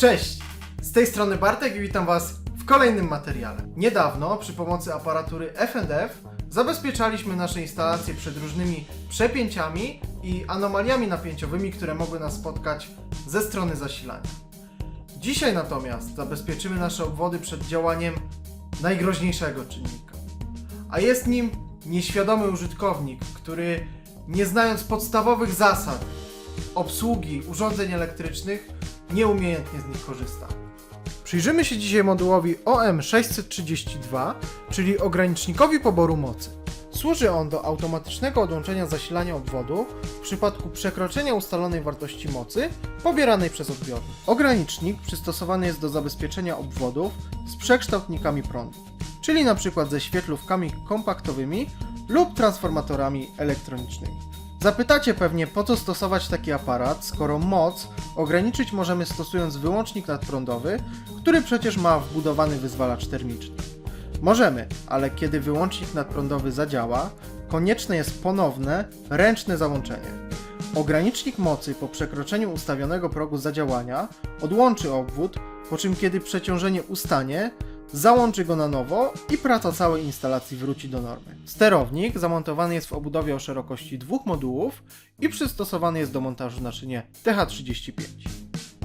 Cześć! Z tej strony Bartek i witam Was w kolejnym materiale. Niedawno przy pomocy aparatury F&F zabezpieczaliśmy nasze instalacje przed różnymi przepięciami i anomaliami napięciowymi, które mogły nas spotkać ze strony zasilania. Dzisiaj natomiast zabezpieczymy nasze obwody przed działaniem najgroźniejszego czynnika. A jest nim nieświadomy użytkownik, który nie znając podstawowych zasad obsługi urządzeń elektrycznych nieumiejętnie z nich korzysta. Przyjrzymy się dzisiaj modułowi OM632, czyli ogranicznikowi poboru mocy. Służy on do automatycznego odłączenia zasilania obwodu w przypadku przekroczenia ustalonej wartości mocy pobieranej przez odbiornik. Ogranicznik przystosowany jest do zabezpieczenia obwodów z przekształtnikami prądu, czyli np. ze świetlówkami kompaktowymi lub transformatorami elektronicznymi. Zapytacie pewnie, po co stosować taki aparat, skoro moc ograniczyć możemy stosując wyłącznik nadprądowy, który przecież ma wbudowany wyzwalacz termiczny. Możemy, ale kiedy wyłącznik nadprądowy zadziała, konieczne jest ponowne, ręczne załączenie. Ogranicznik mocy po przekroczeniu ustawionego progu zadziałania odłączy obwód, po czym kiedy przeciążenie ustanie, załączy go na nowo i praca całej instalacji wróci do normy. Sterownik zamontowany jest w obudowie o szerokości dwóch modułów i przystosowany jest do montażu na szynie TH35.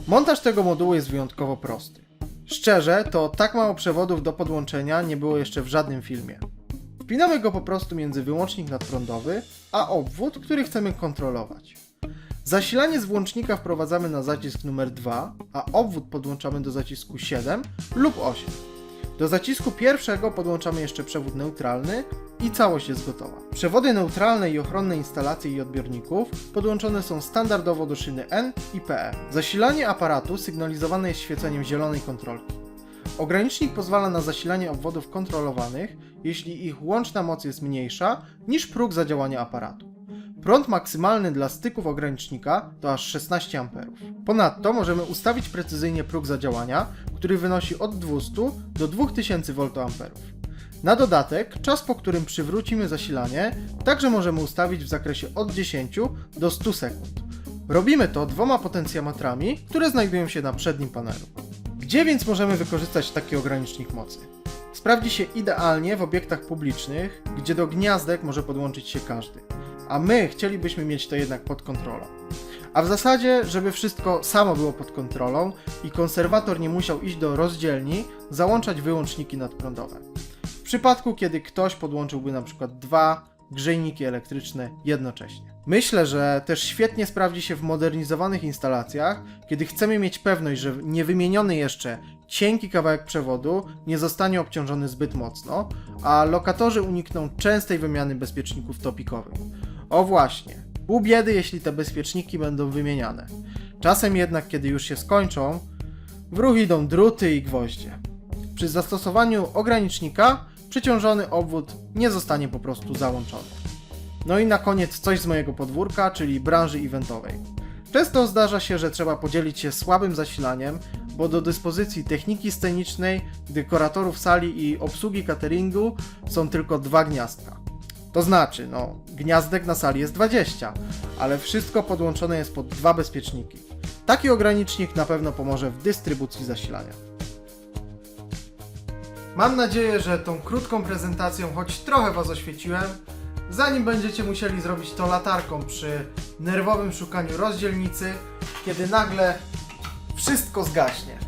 Montaż tego modułu jest wyjątkowo prosty. Szczerze, to tak mało przewodów do podłączenia nie było jeszcze w żadnym filmie. Wpinamy go po prostu między wyłącznik nadprądowy a obwód, który chcemy kontrolować. Zasilanie z włącznika wprowadzamy na zacisk numer 2, a obwód podłączamy do zacisku 7 lub 8. Do zacisku pierwszego podłączamy jeszcze przewód neutralny i całość jest gotowa. Przewody neutralne i ochronne instalacji i odbiorników podłączone są standardowo do szyny N i PE. Zasilanie aparatu sygnalizowane jest świeceniem zielonej kontrolki. Ogranicznik pozwala na zasilanie obwodów kontrolowanych, jeśli ich łączna moc jest mniejsza niż próg zadziałania aparatu. Prąd maksymalny dla styków ogranicznika to aż 16 A. Ponadto możemy ustawić precyzyjnie próg zadziałania, który wynosi od 200 do 2000 VA. Na dodatek, czas po którym przywrócimy zasilanie, także możemy ustawić w zakresie od 10 do 100 sekund. Robimy to dwoma potencjometrami, które znajdują się na przednim panelu. Gdzie więc możemy wykorzystać taki ogranicznik mocy? Sprawdzi się idealnie w obiektach publicznych, gdzie do gniazdek może podłączyć się każdy a my chcielibyśmy mieć to jednak pod kontrolą. A w zasadzie, żeby wszystko samo było pod kontrolą i konserwator nie musiał iść do rozdzielni, załączać wyłączniki nadprądowe. W przypadku, kiedy ktoś podłączyłby na przykład dwa grzejniki elektryczne jednocześnie. Myślę, że też świetnie sprawdzi się w modernizowanych instalacjach, kiedy chcemy mieć pewność, że niewymieniony jeszcze cienki kawałek przewodu nie zostanie obciążony zbyt mocno, a lokatorzy unikną częstej wymiany bezpieczników topikowych. O właśnie, pół biedy, jeśli te bezpieczniki będą wymieniane. Czasem jednak, kiedy już się skończą, w ruch idą druty i gwoździe. Przy zastosowaniu ogranicznika przeciążony obwód nie zostanie po prostu załączony. No i na koniec coś z mojego podwórka, czyli branży eventowej. Często zdarza się, że trzeba podzielić się słabym zasilaniem, bo do dyspozycji techniki scenicznej, dekoratorów sali i obsługi cateringu są tylko dwa gniazdka. To znaczy, no, gniazdek na sali jest 20, ale wszystko podłączone jest pod dwa bezpieczniki. Taki ogranicznik na pewno pomoże w dystrybucji zasilania. Mam nadzieję, że tą krótką prezentacją choć trochę Was oświeciłem, zanim będziecie musieli zrobić to latarką przy nerwowym szukaniu rozdzielnicy, kiedy nagle wszystko zgaśnie.